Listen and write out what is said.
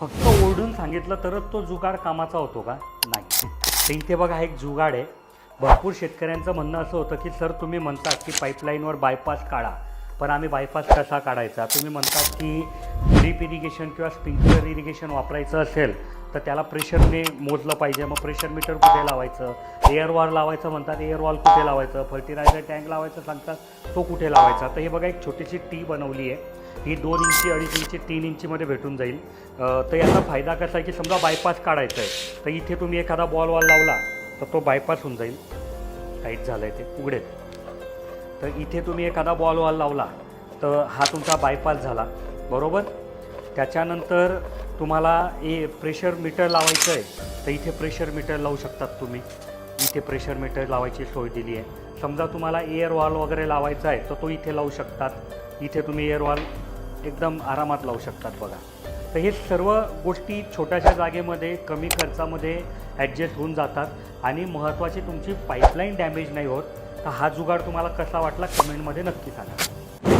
फक्त ओरडून सांगितलं तरच तो जुगाड कामाचा होतो का? नाही. तर इथे बघा हा एक जुगाड आहे. भरपूर शेतकऱ्यांचं म्हणणं असं होतं की सर तुम्ही म्हणता की पाईपलाईनवर बायपास काढा. पण आम्ही बायपास कसा काढायचा? तुम्ही म्हणतात की ड्रीप इरिगेशन किंवा स्प्रिंकलर इरिगेशन वापरायचं असेल तर त्याला प्रेशरने मोजलं पाहिजे. मग प्रेशर मीटर कुठे लावायचं? एअर वॉल लावायचं म्हणतात एअर वॉल कुठे लावायचं? फर्टिलायझर टँक लावायचं सांगतात तो कुठे लावायचा? तर हे बघा एक छोटीशी टी बनवली आहे. ही दोन इंची अडीच इंची तीन इंचीमध्ये भेटून जाईल. तर याचा फायदा कसा आहे की समजा बायपास काढायचा आहे तर इथे तुम्ही एखादा बॉल वॉल लावला तर तो बायपास होऊन जाईल. टाईट झालं आहे ते. उघडेल. तर इथे तुम्ही एखादा बॉल वॉल लावला तर हा तुमचा बायपास झाला. बरोबर? त्याच्यानंतर तुम्हाला ए प्रेशर मीटर लावायचं आहे तर इथे प्रेशर मीटर लावू शकतात तुम्ही. इथे प्रेशर मीटर लावायची सोय दिली आहे समजा तुम्हाला एअर वॉल वगैरे लावायचा आहे तर तो इथे लावू शकतात. इथे तुम्ही एअर वॉल एकदम आरामात लावू शकतात बघा. तर हे सर्व गोष्टी छोट्याशा जागेमध्ये कमी खर्चामध्ये ॲडजस्ट होऊन जातात आणि महत्त्वाची तुमची पाईपलाईन डॅमेज नाही होत. तर हा जुगाड तुम्हाला कसा वाटला? कमेंटमध्ये नक्की सांगा.